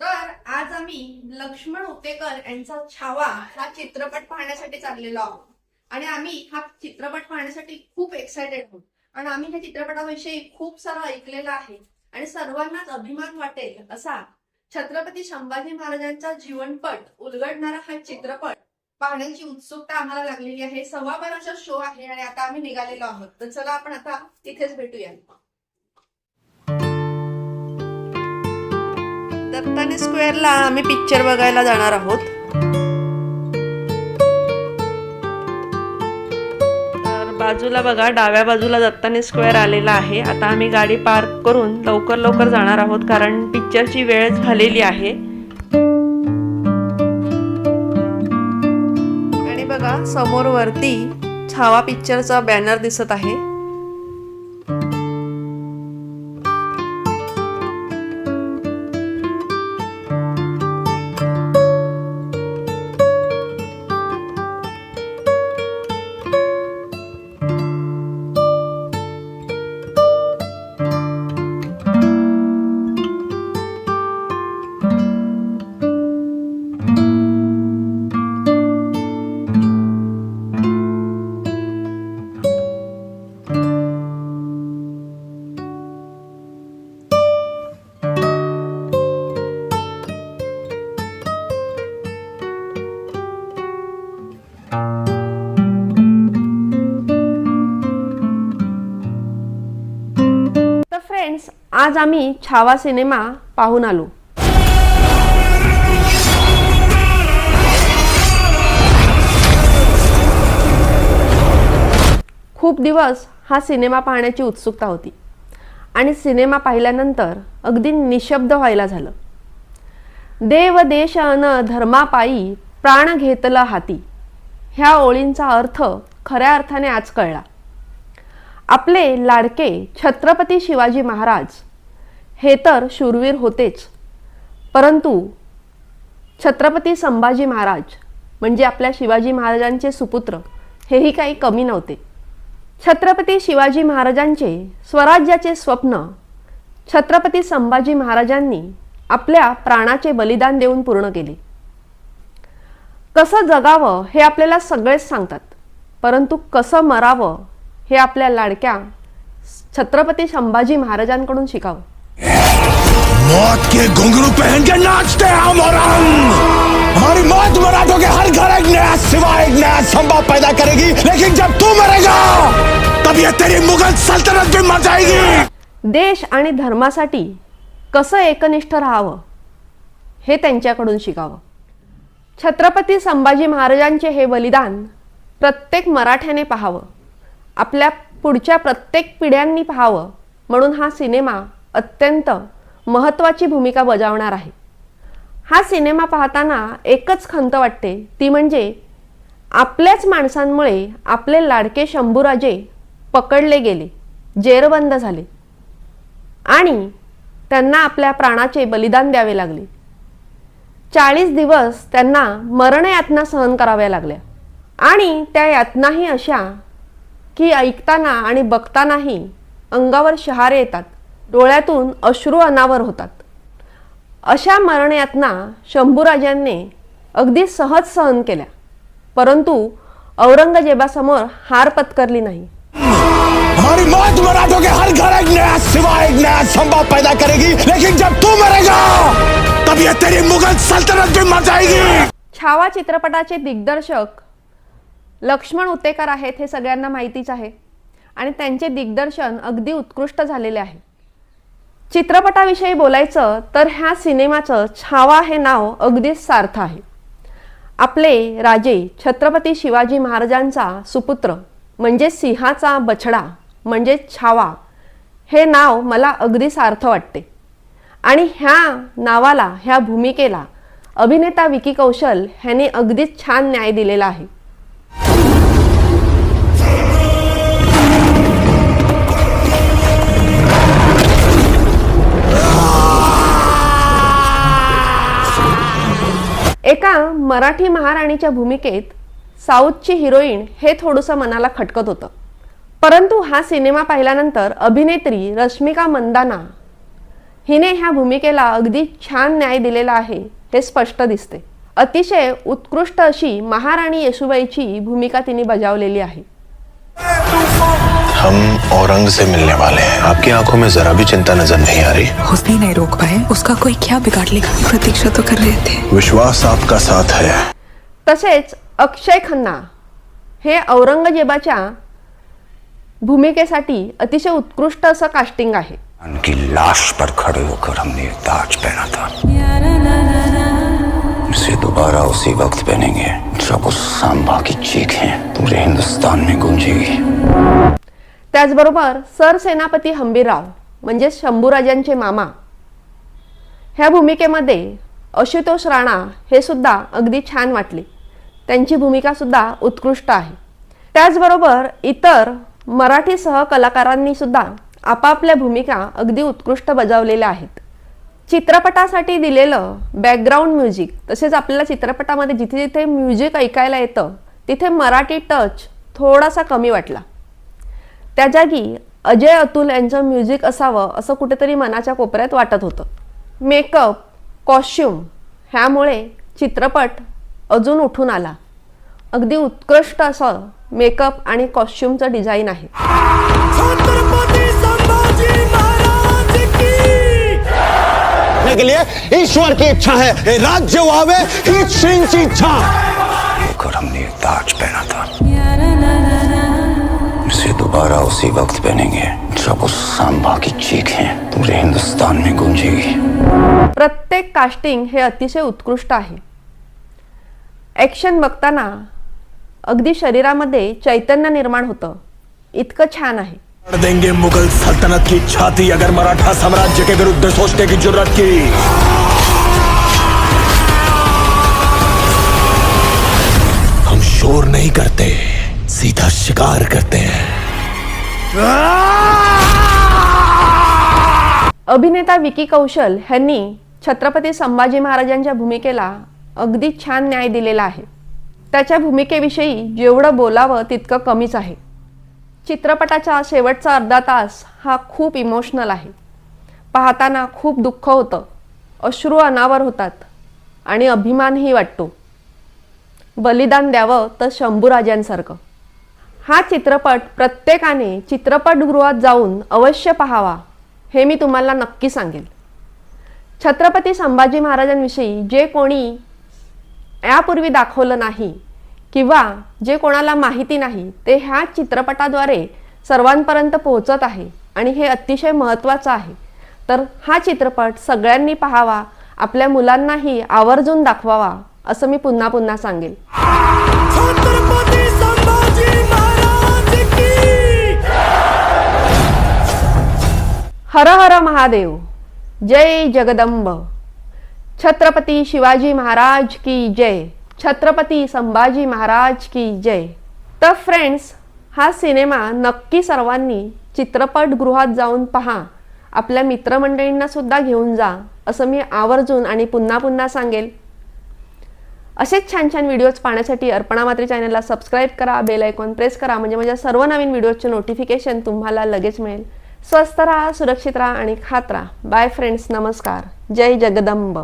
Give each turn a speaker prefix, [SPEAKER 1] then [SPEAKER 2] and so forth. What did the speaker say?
[SPEAKER 1] तर आज आम्ही लक्ष्मण उपेकर यांचा छावा हा चित्रपट पाहण्यासाठी चाललेलो आहोत. आणि आम्ही हा चित्रपट पाहण्यासाठी खूप एक्सायटेड आहोत. आणि आम्ही ह्या चित्रपटाविषयी खूप सारं ऐकलेलं आहे. आणि सर्वांनाच अभिमान वाटेल असा छत्रपती संभाजी महाराजांचा जीवनपट उलगडणारा हा चित्रपट पाहण्याची उत्सुकता आम्हाला लागलेली आहे. सव्वा बाराचा शो आहे आणि आता आम्ही निघालेलो आहोत. तर चला आपण आता तिथेच भेटूया दत्ताने स्क्वेअरला आम्ही पिक्चर बघायला जाणार आहोत. तर बाजूला बघा डाव्या बाजूला दत्ताने स्क्वेअर आलेला आहे. आता आम्ही गाडी पार्क करून लवकर लवकर जाणार आहोत कारण पिक्चरची वेळ झालेली आहे. आणि बघा समोर वरती छावा पिक्चरचा बॅनर दिसत आहे. आज आम्ही छावा सिनेमा पाहून आलो. खूप दिवस हा सिनेमा पाहण्याची उत्सुकता होती. आणि सिनेमा पाहिल्यानंतर अगदी निशब्द व्हायला झालं. देव देश अन धर्मापायी प्राण घेतलं हाती. ह्या ओळींचा अर्थ खऱ्या अर्थाने आज कळला. आपले लाडके छत्रपती शिवाजी महाराज हे तर शूरवीर होतेच. परंतु छत्रपती संभाजी महाराज म्हणजे आपल्या शिवाजी महाराजांचे सुपुत्र हेही काही कमी नव्हते. छत्रपती शिवाजी महाराजांचे स्वराज्याचे स्वप्न छत्रपती संभाजी महाराजांनी आपल्या प्राणाचे बलिदान देऊन पूर्ण केले. कसं जगावं हे आपल्याला सगळेच सांगतात परंतु कसं मरावं हे आपल्या लाडक्या छत्रपती संभाजी महाराजांकडून शिकावं.
[SPEAKER 2] मौत के घुंघरू पहन के नाचते हैं हम और हम। हमारी मौत मराठों के हर घर एक नया सिवा एक नया संभव पैदा करेगी। लेकिन जब तू मरेगा तब ये तेरी मुगल सल्तनत भी मर जाएगी।
[SPEAKER 1] देश आणि धर्मासाठी कसं एकनिष्ठ राहावं हे त्यांच्याकडून शिकावं. छत्रपती संभाजी महाराजांचे हे बलिदान प्रत्येक मराठ्याने पाहावं. आपल्या पुढच्या प्रत्येक पिढ्यांनी पाहावं म्हणून हा सिनेमा अत्यंत महत्त्वाची भूमिका बजावणार आहे. हा सिनेमा पाहताना एकच खंत वाटते ती म्हणजे आपल्याच माणसांमुळे आपले लाडके शंभूराजे पकडले गेले जेरबंद झाले आणि त्यांना आपल्या प्राणाचे बलिदान द्यावे लागले. चाळीस दिवस त्यांना मरणयातना सहन कराव्या लागल्या आणि त्या यातनाही अशा की ऐकताना आणि बघतानाही अंगावर शहारे येतात. डोळ्यातून अश्रू अनावर होतात. अशा मरणयातना शंभूराजांनी अगदी सहज सहन केल्या. परंतु औरंगजेबासमोर हार पत्करली नाही.
[SPEAKER 2] हमारी मौत मराठों के हर घर एक नया सिवा एक नया संभव पैदा करेगी लेकिन जब तू मरेगा तब ये तेरी मुगल सल्तनत भी मर जाएगी।
[SPEAKER 1] छावा चित्रपटाचे दिग्दर्शक लक्ष्मण उतेकर आहेत हे सगळ्यांना माहितीच आहे. आणि त्यांचे दिग्दर्शन अगदी उत्कृष्ट झालेले आहे. चित्रपटाविषयी बोलायचं तर ह्या सिनेमाचं छावा हे नाव अगदीच सार्थ आहे. आपले राजे छत्रपती शिवाजी महाराजांचा सुपुत्र म्हणजे सिंहाचा बछडा म्हणजे छावा हे नाव मला अगदी सार्थ वाटते. आणि ह्या नावाला ह्या भूमिकेला अभिनेता विकी कौशल ह्याने अगदीच छान न्याय दिलेला आहे. मराठी महाराणीच्या भूमिकेत साऊथची हिरोईन हे थोडंसं मनाला खटकत होतं. परंतु हा सिनेमा पाहिल्यानंतर अभिनेत्री रश्मिका मंदाना हिने ह्या भूमिकेला अगदी छान न्याय दिलेला आहे हे स्पष्ट दिसते. अतिशय उत्कृष्ट अशी महाराणी येशुबाईची भूमिका तिने बजावलेली आहे.
[SPEAKER 3] हम औरंग से मिलने वाले हैं। आपकी आंखों में जरा भी चिंता नजर नहीं आ रही?
[SPEAKER 4] हुस्न ही नहीं रोक पाए। उसका कोई क्या बिगाड़ लेगा? प्रतीक्षा तो कर रहे थे।
[SPEAKER 3] विश्वास आपका साथ है।
[SPEAKER 1] तसेच अक्षय खन्ना हे औरंगजेबाच्या भूमिकेसाठी अतिशय उत्कृष्ट असं कास्टिंग आहे.
[SPEAKER 5] उनकी लाश पर खड़े होकर हमने ताज पहना था। इसे दोबारा उसी वक्त पहनेंगे जब उस सांबा की चीखें पूरे हिंदुस्तान में गूंजेगी।
[SPEAKER 1] त्याचबरोबर सरसेनापती हंबीरराव म्हणजे शंभूराजांचे मामा ह्या भूमिकेमध्ये आशुतोष राणा हे सुद्धा अगदी छान वाटले. त्यांची भूमिका सुद्धा उत्कृष्ट आहे. त्याचबरोबर इतर मराठी सहकलाकारांनी सुद्धा आपापल्या भूमिका अगदी उत्कृष्ट बजावलेल्या आहेत. चित्रपटासाठी दिलेलं बॅकग्राऊंड म्युझिक तसेच आपल्याला चित्रपटामध्ये जिथे जिथे म्युझिक ऐकायला येतं तिथे मराठी टच थोडासा कमी वाटला. त्या जागी अजय अतुल यांचं म्युझिक असावं असं कुठेतरी मनाच्या कोपऱ्यात वाटत होतं. मेकअप कॉस्ट्युम ह्यामुळे चित्रपट अजून उठून आला. अगदी उत्कृष्ट असं मेकअप आणि कॉस्ट्युमचं डिझाईन आहे.
[SPEAKER 2] की! लिए ईश्वर की इच्छा है ये राज्य वावे इच्छा।
[SPEAKER 5] वक्त पहनेंगे जब उस सांबा की चीखें पूरे हिंदुस्तान में गूंजेगी
[SPEAKER 1] प्रत्येक कास्टिंग हे अतिशय उत्कृष्ट आहे. ॲक्शन बघताना अगदी शरीरामध्ये चैतन्य निर्माण होतं. इतकं छान आहे.
[SPEAKER 2] देंगे मुगल सल्तनत की छाती अगर मराठा साम्राज्य के विरुद्ध सोचने की जरूरत की। हम शोर नहीं करते सीधा शिकार करते हैं।
[SPEAKER 1] अभिनेता विकी कौशल ह्यांनी छत्रपती संभाजी महाराजांच्या भूमिकेला अगदी छान न्याय दिलेला आहे. त्याच्या भूमिकेविषयी जेवढं बोलावं तितकं कमीच आहे. चित्रपटाचा शेवटचा अर्धा तास हा खूप इमोशनल आहे. पाहताना खूप दुःख होतं. अश्रू अनावर होतात आणि अभिमानही वाटतो. बलिदान द्यावं तर शंभूराजांसारखं. हा चित्रपट प्रत्येकाने चित्रपटगृहात जाऊन अवश्य पाहावा हे मी तुम्हाला नक्की सांगेल. छत्रपती संभाजी महाराजांविषयी जे कोणी यापूर्वी दाखवलं नाही किंवा जे कोणाला माहिती नाही ते ह्या चित्रपटाद्वारे सर्वांपर्यंत पोहोचत आहे आणि हे अतिशय महत्त्वाचं आहे. तर हा चित्रपट सगळ्यांनी पाहावा आपल्या मुलांनाही आवर्जून दाखवावा असं मी पुन्हा पुन्हा सांगेल. हर हर महादेव जय जगदंब। छत्रपती शिवाजी महाराज की जय। छत्रपती संभाजी महाराज की जय। तर फ्रेंड्स हा सिनेमा नक्की सर्वांनी चित्रपटगृहात जाऊन पहा. आपल्या मित्रमंडळींना सुद्धा घेऊन जा असं मी आवर्जून आणि पुन्हा पुन्हा सांगेल. असेच छान छान व्हिडिओज पाहण्यासाठी अर्पणा मात्री चॅनलला सबस्क्राईब करा बेल आयकॉन प्रेस करा म्हणजे माझ्या सर्व नवीन व्हिडिओजचे नोटिफिकेशन तुम्हाला लगेच मिळेल. स्वस्त राहा सुरक्षित राहा आणि खात राहा. बाय फ्रेंड्स नमस्कार. जय जगदंब.